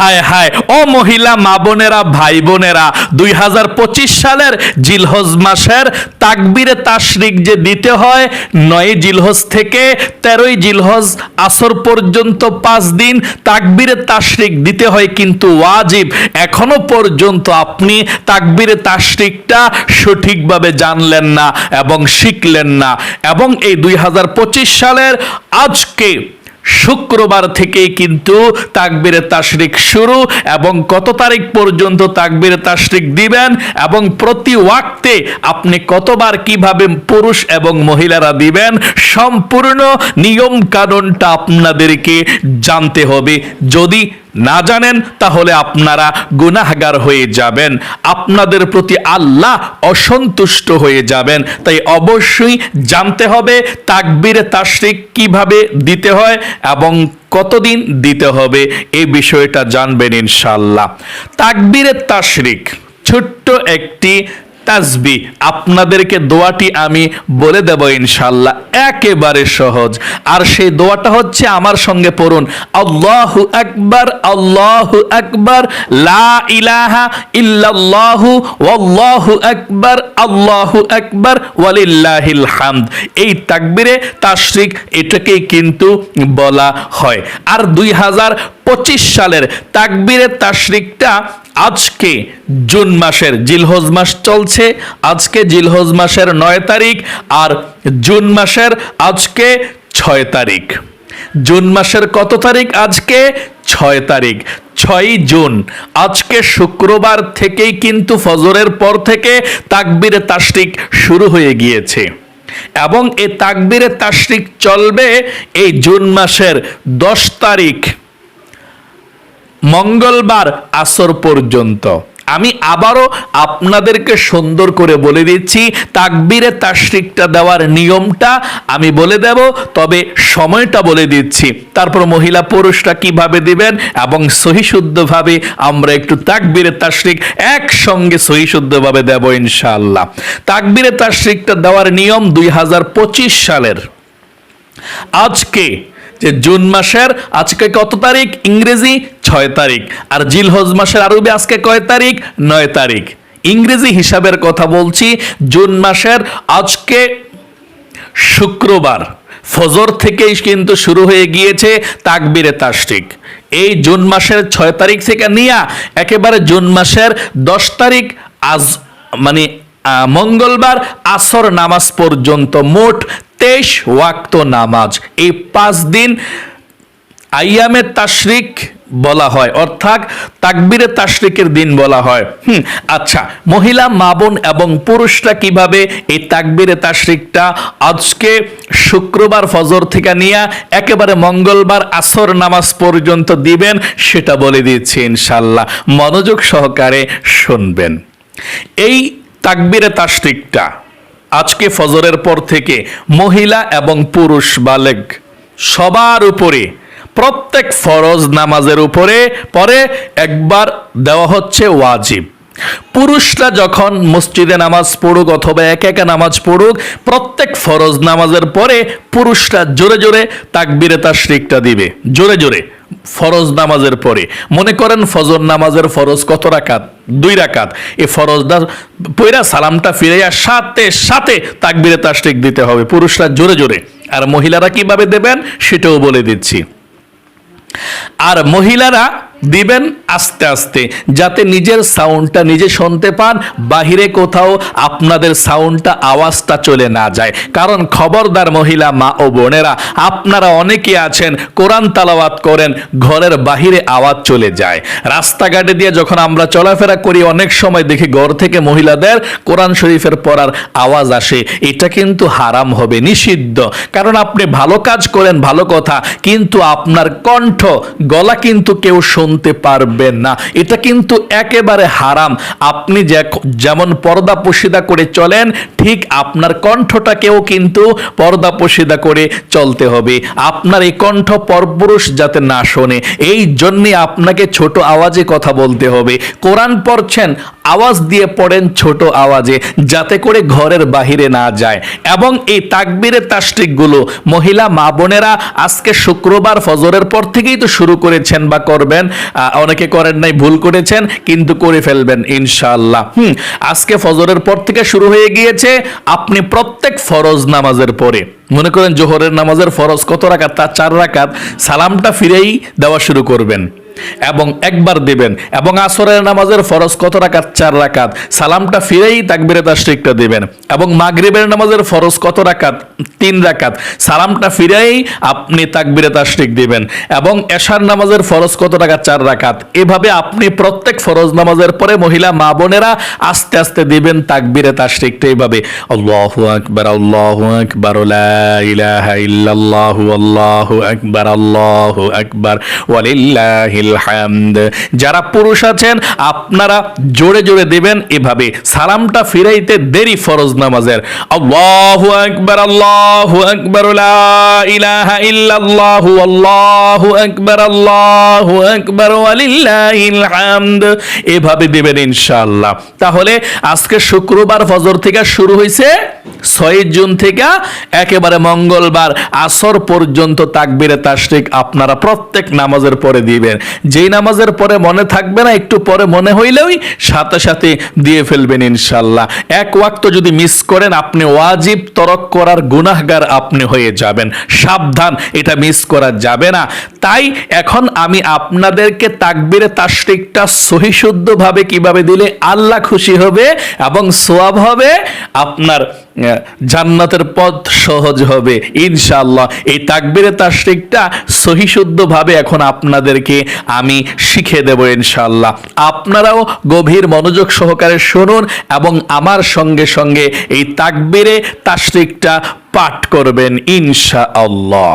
হায় হায়। ও মহিলা, মা বোনেরা, ভাই বোনেরা, দুই হাজার পঁচিশ সালের জিলহজ মাসের তাকবিরে তাশরিক যে দিতে হয়, নয় জিলহজ থেকে তেরোই জিলহজ আসর পর্যন্ত পাঁচ দিন তাকবিরে তাশরিক দিতে হয় কিন্তু ওয়াজিব। এখনও পর্যন্ত আপনি তাকবিরে তাশরিকটা সঠিকভাবে জানলেন না এবং শিখলেন না। এবং এই দুই হাজার পঁচিশ সালের আজকে শুক্রবার থেকে কিন্তু তাকবির তাশরিক শুরু এবং কত তারিখ পর্যন্ত তাকবির তাশরিক দিবেন এবং প্রতি ওয়াক্তে আপনি কতবার কীভাবে পুরুষ এবং মহিলারা দিবেন সম্পূর্ণ নিয়ম কানুনটা আপনাদেরকে জানতে হবে। যদি না জানেন, তাহলে আপনারা গুনাহগার হয়ে যাবেন। আপনাদের প্রতি আল্লাহ অসন্তুষ্ট হয়ে যাবেন। তাই অবশ্যই জানতে হবে, তাকবিরে তাশরিক কীভাবে দিতে হয় এবং কতদিন দিতে হবে এই বিষয়টা জানবেন ইনশাল্লাহ তাকবিরে তাশরিক ছোট্ট একটি তাসবি, আপনাদেরকে দোয়াটি আমি বলে দেব ইনশাল্লাহ একেবারে সহজ। আর সেই দোয়াটা হচ্ছে আমার সঙ্গে পড়ুন। আল্লাহু আকবার আল্লাহু আকবার, লা ইলাহা ইল্লাল্লাহু, ওয়াল্লাহু আকবার, আল্লাহু আকবার, ওয়ালিল্লাহিল হামদ। এই তাকবিরে তাশরিক এটাকেই কিন্তু বলা হয়। আর দুই হাজার পঁচিশ সালের তাকবিরে তাশরিকটা আজকে জুন মাসের, জিলহজ মাস চলছে, আজকে জিলহজ মাসের নয় তারিখ আর জুন মাসের আজকে ছয় তারিখ। জুন মাসের কত তারিখ আজকে? ছয় তারিখ। ছয়ই জুন। আজকে শুক্রবার থেকেই কিন্তু ফজরের পর থেকে তাকবিরে তাশরিক শুরু হয়ে গিয়েছে। এবং এই তাকবিরে তাশরিক চলবে এই জুন মাসের দশ তারিখ। মঙ্গলবার আসর পর্যন্ত। আমি আবারও আপনাদেরকে সুন্দর করে বলে দিচ্ছি, তাকবিরে তাশরিকটা দেওয়ার নিয়মটা আমি বলে দেব, তবে সময়টা বলে দিচ্ছি। তারপর মহিলা পুরুষরা কীভাবে দিবেন এবং সহিশুদ্ধভাবে আমরা একটু তাকবিরে তাশরিক একসঙ্গে সহিশুদ্ধভাবে দেব ইনশাআল্লাহ। তাকবিরে তাশরিকটা দেওয়ার নিয়ম দুই হাজার পঁচিশ সালের। আজকে যে জুন মাসের, আজকে কত তারিখ? ইংরেজি ছয় তারিখ। আর জিলহজ মাসের আরবি আজকে কয় তারিখ? নয় তারিখ। ইংরেজি হিসাবের কথা বলছি, জুন মাসের আজকে শুক্রবার। ফজর থেকেই কিন্তু শুরু হয়ে গিয়েছে তাকবিরে তাশরিক। এই জুন মাসের ছয় তারিখ থেকে নিয়া একেবারে জুন মাসের দশ তারিখ আজ মানে মঙ্গলবার আসর নামাজ পর্যন্ত মোট তেইশ ওয়াক্ত নামাজ। এই পাঁচ দিন আইয়ামে তাশরিক বলা হয়। অর্থাৎ তাকবিরে তাশরিকের দিন বলা হয়। হুম আচ্ছা মহিলা, মা বোন এবং পুরুষরা কীভাবে এই তাকবিরে তাশরিকটা আজকে শুক্রবার ফজর থেকে নিয়ে একেবারে মঙ্গলবার আসর নামাজ পর্যন্ত দিবেন সেটা বলে দিচ্ছি ইনশাল্লাহ মনোযোগ সহকারে শুনবেন। এই তাকবিরে তাশরিকটা আজকে ফজরের পর থেকে মহিলা এবং পুরুষ বালেক সবার উপরে প্রত্যেক ফরজ নামাজের উপরে পরে একবার দেওয়া হচ্ছে ওয়াজিব। পুরুষরা যখন মসজিদে নামাজ পড়ুক অথবা একা একা নামাজ পড়ুক, প্রত্যেক ফরজ নামাজের পরে পুরুষরা জোরে জোরে তাকবিরে তাশরিকটা দিবে। জোরে জোরে, ফরজ নামাজের পরে। মনে করেন ফজর নামাজের ফরজ কত রাকাত? দুই রাকাত। এই ফরজটা পয়রা সালামটা ফিরাইয়া সাথে সাথে তাকবিরে তাশরিক দিতে হবে। পুরুষরা জোরে জোরে। আর মহিলারা কীভাবে দেবেন? সেটাও বলে দিচ্ছি। আর মহিলারা দিবেন আস্তে আস্তে, যাতে নিজের সাউন্ডটা নিজে শুনতে পান, বাহিরে কোথাও আপনাদের সাউন্ডটা আওয়াজটা চলে না যায়। কারণ খবরদার মহিলা মা ও বোনেরা, আপনারা অনেকে আছেন, কোরআন তালাওয়াত করেন, ঘরের বাহিরে আওয়াজ চলে যায়। রাস্তাঘাটে দিয়ে যখন আমরা চলাফেরা করি, অনেক সময় দেখি ঘর থেকে মহিলাদের কোরআন শরীফের পড়ার আওয়াজ আসে। এটা কিন্তু হারাম হবে, নিষিদ্ধ। কারণ আপনি ভালো কাজ করেন, ভালো কথা, কিন্তু আপনার কণ্ঠ, গলা কিন্তু কেউ শুনতে পারবেন না। এটা কিন্তু একেবারে হারাম। আপনি যেমন পর্দা পশিদা করে চলেন, ঠিক আপনার কণ্ঠটাকেও কিন্তু পর্দা পশিদা করে চলতে হবে। আপনার এই কণ্ঠ পরপুরুষ যাতে না শোনে, এই জন্যে আপনাকে ছোট আওয়াজে কথা বলতে হবে। কোরআন পড়ছেন, আওয়াজ দিয়ে পড়েন ছোট আওয়াজে, যাতে করে ঘরের বাহিরে না যায়। এবং এই তাকবিরের তাস্টিকগুলো মহিলা মা বোনেরা আজকে শুক্রবার ফজরের পর থেকেই তো শুরু করেছেন বা করবেন। অনেকে করেন নাই, ভুল করেছেন, কিন্তু করে ফেলবেন, ইনশাআল্লাহ। হুম, আজকে ফজরের পর থেকে শুরু হয়ে গিয়েছে, আপনি প্রত্যেক ফরজ নামাজের পরে, মনে করেন জোহরের নামাজের ফরজ কত রাকাত? তার চার রাখাত সালামটা ফিরেই দেওয়া শুরু করবেন। এবং একবার দেবেন। এবং আসরের নামাজের ফরজ কত রাকাত? চার রাকাত। সালামটা ফিরেই তাকবিরে তাশরিকটা দেবেন। এবং মাগরিবের নামাজের ফরজ কত রাকাত? তিন রাকাত। সালামটা ফিরেই আপনি তাকবিরে তাশরিক দিবেন। এবং এশার নামাজের ফরজ কত রাকাত? চার রাকাত। এভাবে আপনি প্রত্যেক ফরজ নামাজের পরে মহিলা, মা বোনেরা আস্তে আস্তে দিবেন তাকবিরে তাশরিকটা এইভাবে। আল্লাহু আকবার আল্লাহু আকবার, লা ইলাহা ইল্লাল্লাহু, আল্লাহু আকবার আল্লাহু আকবার ওয়ালিল্লাহিল হামদ যারা পুরুষ আছেন, আপনারা জোরে জোরে দেবেন এভাবে। সালামটা ফিরাইতে দেরি ফরজ নামাজের। আল্লাহু আকবার আল্লাহু আকবার, লা ইলাহা ইল্লাল্লাহু, আল্লাহু আকবার আল্লাহু আকবার ওয়ালিল্লাহিল হামদ এভাবে দেবেন ইনশাআল্লাহ। তাহলে আজকে শুক্রবার ফজর থেকে শুরু হয়েছে ছয় জুন থেকে একেবারে মঙ্গলবার আসর পর্যন্ত তাকবিরে তাশরিক আপনারা প্রত্যেক নামাজের পরে দিবেন। যেই নামাজের পরে মনে থাকবে না, একটু পরে মনে হইলেই সাথে সাথে দিয়ে ফেলবেন ইনশাল্লাহ এক ওয়াক্ত যদি মিস করেন, আপনি ওয়াজিব তরক করার গুনাহগার আপনি হয়ে যাবেন। সাবধান, এটা মিস করা যাবে না। তাই এখন আমি আপনাদেরকে তাকবিরে তাশরিকটা সহিশুদ্ধভাবে কীভাবে দিলে আল্লাহ খুশি হবে এবং সোয়াব হবে, আপনার জান্নাতের পথ সহজ হবে। ইনশাআল্লাহ, এই তাকবিরে তাশরিকটা সহিশুদ্ধভাবে এখন আপনাদেরকে আমি শিখে দেব ইনশাআল্লাহ। আপনারাও গভীর মনোযোগ সহকারে শুনুন এবং আমার সঙ্গে সঙ্গে এই তাকবিরে তাশরিকটা পাঠ করবেন ইনশাআল্লাহ।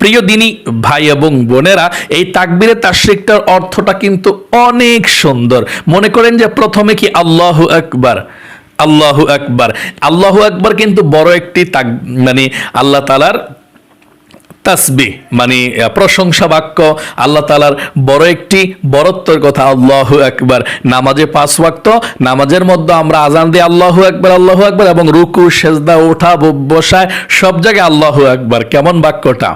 প্রিয় দিনী, ভাই এবং বোনেরা, এই তাকবিরে তাশরিকটার অর্থটা কিন্তু অনেক সুন্দর। মনে করেন যে প্রথমে কি আল্লাহ আকবার আল্লাহু আকবার। আল্লাহু আকবার কিন্তু বড় একটি তাক মানে আল্লাহ তালার তাসবি মানে প্রশংসা বাক্য, আল্লাহ তালার বড় একটি বরত্বর কথা, আল্লাহু একবার নামাজে পাঁচ ওয়াক্ত, নামাজের মধ্যে আমরা আজান দিই, আল্লাহু একবার আল্লাহু একবার এবং রুকু, সেজদা, ওঠা বসায়, সব জায়গায় আল্লাহু একবার কেমন বাক্যটা?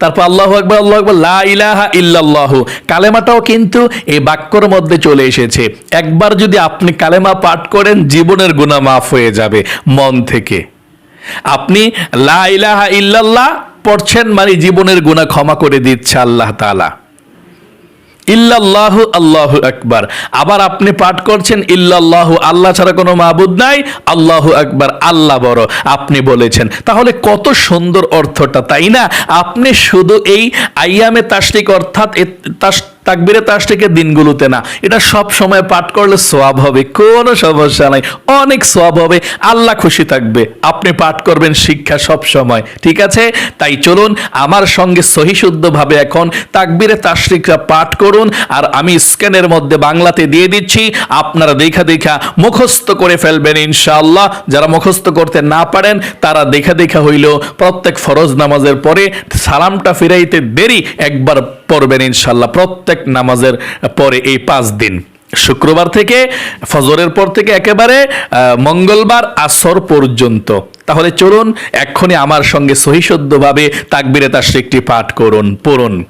তারপর আল্লাহু একবার আল্লাহু একবার লা ইলাহা ইল্লাল্লাহু। কালেমাটাও কিন্তু এই বাক্যর মধ্যে চলে এসেছে। একবার যদি আপনি কালেমা পাঠ করেন, জীবনের গুনাহ মাফ হয়ে যাবে মন থেকে। আপনি লা ইলাহা ইল্লাল্লাহ পড়ছেন মানে জীবনের গুণা ক্ষমা করে দিচ্ছে আল্লাহ তালা ইল্লাল্লাহ আল্লাহ আকবার। আবার আপনি পাঠ করছেন, ইল্লাল্লাহ, আল্লাহ ছাড়া কোনো মাহবুদ নাই, আল্লাহ আকবার, আল্লাহ বড়, আপনি বলেছেন। তাহলে কত সুন্দর অর্থটা, তাই না? আপনি শুধু এই আইয়ামে তাশরিক অর্থাৎ তাকবিরে তাশরিকের দিনগুলোতে না? এটা সব সময় পাঠ করলে সোয়াব হবে, কোনো সমস্যা নাই। অনেক সোয়াব হবে, আল্লাহ খুশি থাকবে। আপনি পাঠ করবেন শিক্ষা সব সময়, ঠিক আছে? তাই চলুন, আমার সঙ্গে সহিশুদ্ধভাবে এখন তাকবিরে তাশরিকরা পাঠ করুন, আর আমি স্ক্যানের মধ্যে বাংলাতে দিয়ে দিচ্ছি, আপনারা দেখা দেখা মুখস্থ করে ফেলবেন ইনশাআল্লাহ। যারা মুখস্থ করতে না পারেন, তারা দেখা দেখা হইলেও প্রত্যেক ফরজ নামাজের পরে সালামটা ফিরাইতে দেরি একবার পড়বেন ইনশাল্লাহ প্রত্যেক নামাজের পরে এই পাঁচ দিন। শুক্রবার থেকে, ফজরের পর থেকে একেবারে মঙ্গলবার আসর পর্যন্ত। তাহলে চলুন, এক্ষুনি আমার সঙ্গে সহিষদ্ধভাবে তাকবিরে তার পাঠ করুন, পড়ুন।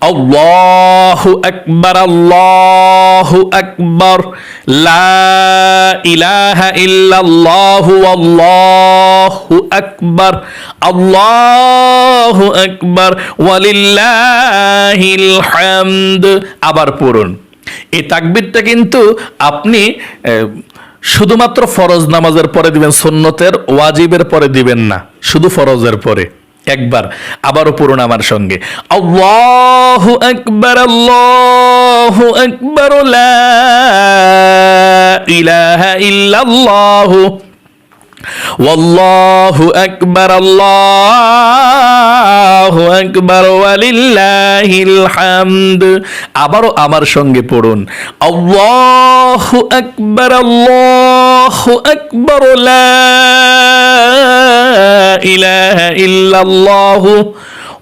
আল্লাহু আকবার আল্লাহু আকবার, লা ইলাহা ইল্লাল্লাহু, আল্লাহু আকবার আল্লাহু আকবার, ওয়ালিল্লাহিল হামদ। আবার পড়ুন। এই তাকবীরটা কিন্তু আপনি শুধুমাত্র ফরজ নামাজের পরে দিবেন, সুন্নতের ওয়াজিবের পরে দিবেন না, শুধু ফরজের পরে। একবার আবারও পড়ুন আমার সঙ্গে। আল্লাহু আকবার আল্লাহু আকবার ইলাহা ইল্লাল্লাহু। ওয়াল্লাহু أكبر আল্লাহু আকবার ওয়ালিল্লাহিল হামদ আবারও আমার সঙ্গে পড়ুন। আল্লাহু আকবার আল্লাহু আকবার, লা ইলাহা ইল্লাল্লাহু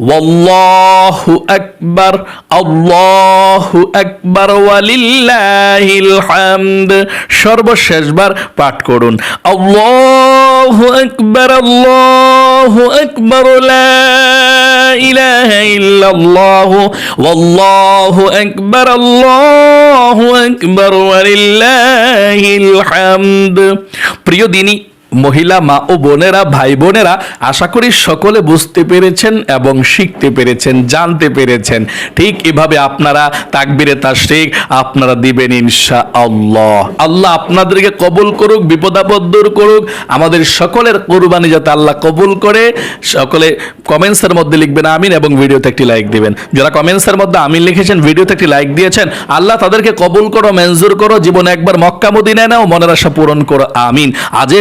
ওয়াল্লাহু আকবার আল্লাহু আকবার ওয়ালিল্লাহিল হামদ সর্বশেষবার পাঠ করুন। আল্লাহু আকবার আল্লাহু আকবার, লা ইলাহা ইল্লাল্লাহ। ওয়াল্লাহু আকবার, আল্লাহু আকবার, ওয়ালিল্লাহিল হামদ। প্রিয় দিনী মহিলা মা ও বোনেরা, ভাই বোনেরা, আশা করি সকলে বুঝতে পেরেছেন এবং শিখতে পেরেছেন, জানতে পেরেছেন। ঠিক এভাবে আপনারা তাকবিরে তাশরিক আপনারা দিবেন ইনশা আল্লাহ আল্লাহ আপনাদেরকে কবুল করুক বিপদাপদ দূর করুক, আমাদের সকলের কোরবানি যাতে আল্লাহ কবুল করে। সকলে কমেন্টসের মধ্যে লিখবেন আমিন এবং ভিডিওতে একটি লাইক দিবেন। যারা কমেন্টসের মধ্যে আমিন লিখেছেন, ভিডিওতে একটি লাইক দিয়েছেন, আল্লাহ তাদেরকে কবুল করো, মঞ্জুর করো, জীবনে একবার মক্কা, মদিনায় নাও, মনের আশা পূরণ করো, আমিন। আজ এ